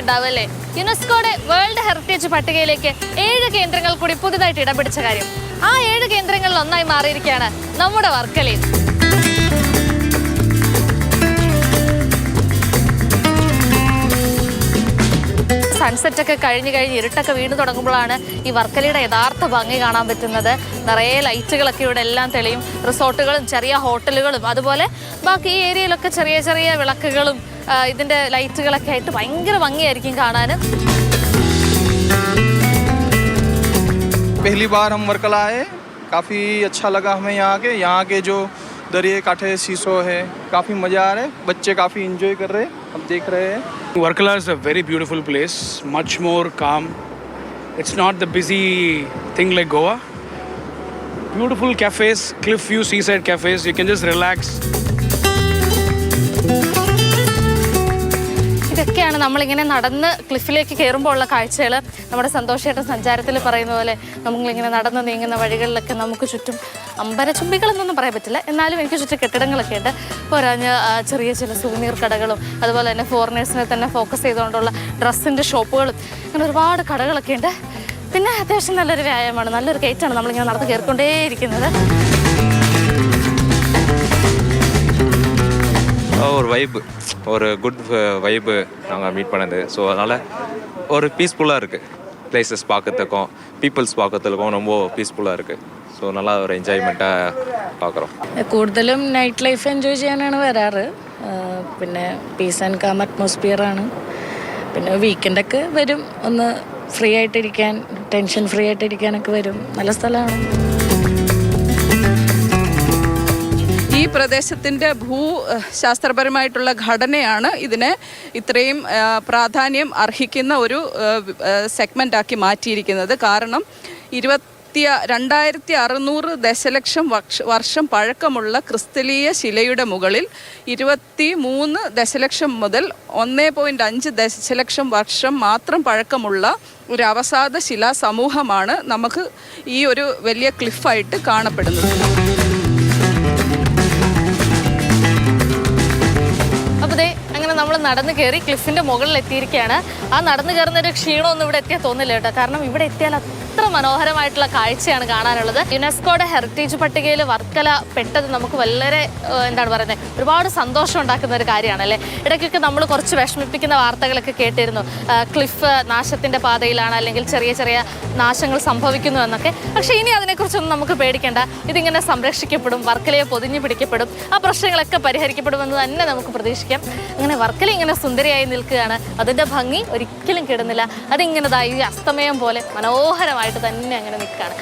ഉണ്ടാവും അല്ലേ യുനെസ്കോയുടെ വേൾഡ് ഹെറിറ്റേജ് പട്ടികയിലേക്ക് ഏഴ് കേന്ദ്രങ്ങൾ കൂടി പുതുതായിട്ട് ഇടം കാര്യം. ആ ഏഴ് കേന്ദ്രങ്ങളിൽ ഒന്നായി മാറിയിരിക്കുകയാണ് നമ്മുടെ വർക്കലയിൽ. സൺസെറ്റ് ഒക്കെ കഴിഞ്ഞ് കഴിഞ്ഞ് ഇരുട്ടൊക്കെ വീണ് തുടങ്ങുമ്പോഴാണ് ഈ വർക്കലയുടെ യഥാർത്ഥ ഭംഗി കാണാൻ പറ്റുന്നത് നിറയെ ലൈറ്റുകളൊക്കെ ഇവിടെ എല്ലാം തെളിയും റിസോർട്ടുകളും ചെറിയ ഹോട്ടലുകളും അതുപോലെ ബാക്കി ഈ ഏരിയയിലൊക്കെ ചെറിയ ചെറിയ വിളക്കുകളും ആ, ഇതിന്റെ ലൈറ്റുകളൊക്കെ ആയിട്ട് ഭയങ്കര ഭംഗിയായിരിക്കും കാണാൻ पहली बार हम वर्कला आए काफ़ी अच्छा लगा हमें यहाँ के यहाँ के जो दरिए काठे शीशो है काफ़ी मज़ा आ रहा है बच्चे काफ़ी इंजॉय कर रहे हैं हम देख रहे हैं Varkala is a very beautiful place, much more calm. It's not the busy thing like Goa. Beautiful cafes, cliff view seaside cafes. You can just relax. ഇതൊക്കെയാണ് നമ്മളിങ്ങനെ നടന്ന് ക്ലിഫിലേക്ക് കയറുമ്പോൾ ഉള്ള കാഴ്ചകൾ നമ്മുടെ സന്തോഷമായിട്ട് സഞ്ചാരത്തിൽ പറയുന്ന പോലെ നമ്മളിങ്ങനെ നടന്ന് നീങ്ങുന്ന വഴികളിലൊക്കെ നമുക്ക് ചുറ്റും അമ്പരച്ചുംബികളെന്നൊന്നും പറയാൻ പറ്റില്ല എന്നാലും എനിക്ക് ചുറ്റും കെട്ടിടങ്ങളൊക്കെ ഉണ്ട് പോരാഞ്ഞ് ആ, ചെറിയ ചില സുവനീർ കടകളും അതുപോലെ തന്നെ ഫോറിനേഴ്സിനെ തന്നെ ഫോക്കസ് ചെയ്തുകൊണ്ടുള്ള ഡ്രസ്സിൻ്റെ ഷോപ്പുകളും അങ്ങനെ ഒരുപാട് കടകളൊക്കെ ഉണ്ട് പിന്നെ അത്യാവശ്യം നല്ലൊരു വ്യായാമമാണ് നല്ലൊരു കയറ്റാണ് നമ്മളിങ്ങനെ നടന്ന് കയറിക്കൊണ്ടേയിരിക്കുന്നത് ஒரு வைப்பு ஒரு குட் வைப்பு நாங்கள் மீட் பண்ணது ஸோ அதனால் ஒரு பீஸ்ஃபுல்லாக இருக்குது பிளேசஸ் பார்க்கறதுக்கும் பீப்புள்ஸ் பார்க்கறதுக்கும் ரொம்ப பீஸ்ஃபுல்லாக இருக்குது ஸோ நல்லா ஒரு என்ஜாய்மெண்ட்டாக பார்க்குறோம் കൂടുതലും നൈറ്റ് ലൈഫ് എൻജോയ് ചെയ്യാനാണ് വരാറ് ആ, പിന്നെ പീസ് ആൻഡ് കാം അറ്റ്മോസ്ഫിയറാണ് പിന്നെ വീക്കെൻഡൊക്കെ വരും ഒന്ന് ഫ്രീ ആയിട്ടിരിക്കാൻ ടെൻഷൻ ഫ്രീ ആയിട്ടിരിക്കാനൊക്കെ വരും നല്ല സ്ഥലമാണ് ഈ പ്രദേശത്തിന്റെ ഭൂ ഏഹ്, ശാസ്ത്രപരമായിട്ടുള്ള ഘടനയാണ് ഇതിനെ ഇത്രയും പ്രാധാന്യം അർഹിക്കുന്ന ഒരു സെഗ്മെന്റാക്കി മാറ്റിയിരിക്കുന്നത്. കാരണം ഇരുപത്തി രണ്ടായിരത്തി അറുന്നൂറ് ദശലക്ഷം വർഷം പഴക്കമുള്ള ക്രിസ്തലീയ ശിലയുടെ മുകളിൽ ഇരുപത്തി മൂന്ന് ദശലക്ഷം മുതൽ ഒന്നേ പോയിന്റ് അഞ്ച് ദശലക്ഷം വർഷം മാത്രം പഴക്കമുള്ള ഒരു അവസാദ ശിലാ സമൂഹമാണ് നമുക്ക് ഈ ഒരു വലിയ ക്ലിഫായിട്ട് കാണപ്പെടുന്നത്. നടന്ന് കയറി ക്ലിഫിന്റെ മുകളിൽ എത്തിയിരിക്കുകയാണ്. ആ നടന്നു കയറുന്ന ഒരു ക്ഷീണമൊന്നും ഇവിടെ എത്തിയാൽ തോന്നില്ല കേട്ടോ. കാരണം ഇവിടെ എത്തിയാൽ അത്ര മനോഹരമായിട്ടുള്ള കാഴ്ചയാണ് കാണാനുള്ളത്. യുനെസ്കോയുടെ ഹെറിറ്റേജ് പട്ടികയിൽ വർക്കല പെട്ടത് നമുക്ക് വളരെ എന്താണ് പറയുന്നത് ഒരുപാട് സന്തോഷം ഉണ്ടാക്കുന്ന ഒരു കാര്യമാണല്ലേ ഇടയ്ക്കൊക്കെ നമ്മൾ കുറച്ച് വിഷമിപ്പിക്കുന്ന വാർത്തകളൊക്കെ കേട്ടിരുന്നു. ക്ലിഫ് നാശത്തിന്റെ പാതയിലാണ് അല്ലെങ്കിൽ ചെറിയ ചെറിയ നാശങ്ങൾ സംഭവിക്കുന്നു എന്നൊക്കെ. പക്ഷെ ഇനി അതിനെക്കുറിച്ചൊന്നും നമുക്ക് പേടിക്കേണ്ട. ഇതിങ്ങനെ സംരക്ഷിക്കപ്പെടും വർക്കലയെ പൊതിഞ്ഞു പിടിക്കപ്പെടും. ആ പ്രശ്നങ്ങളൊക്കെ പരിഹരിക്കപ്പെടുമെന്ന് തന്നെ നമുക്ക് പ്രതീക്ഷിക്കാം. അങ്ങനെ വർക്കല ഇങ്ങനെ സുന്ദരിയായി നിൽക്കുകയാണ്. അതിന്റെ ഭംഗി ഒരിക്കലും കിടുന്നില്ല. അതിങ്ങനെ ഈ അസ്തമയം പോലെ മനോഹരമായിട്ട് തന്നെ അങ്ങനെ നിൽക്കുകയാണ്.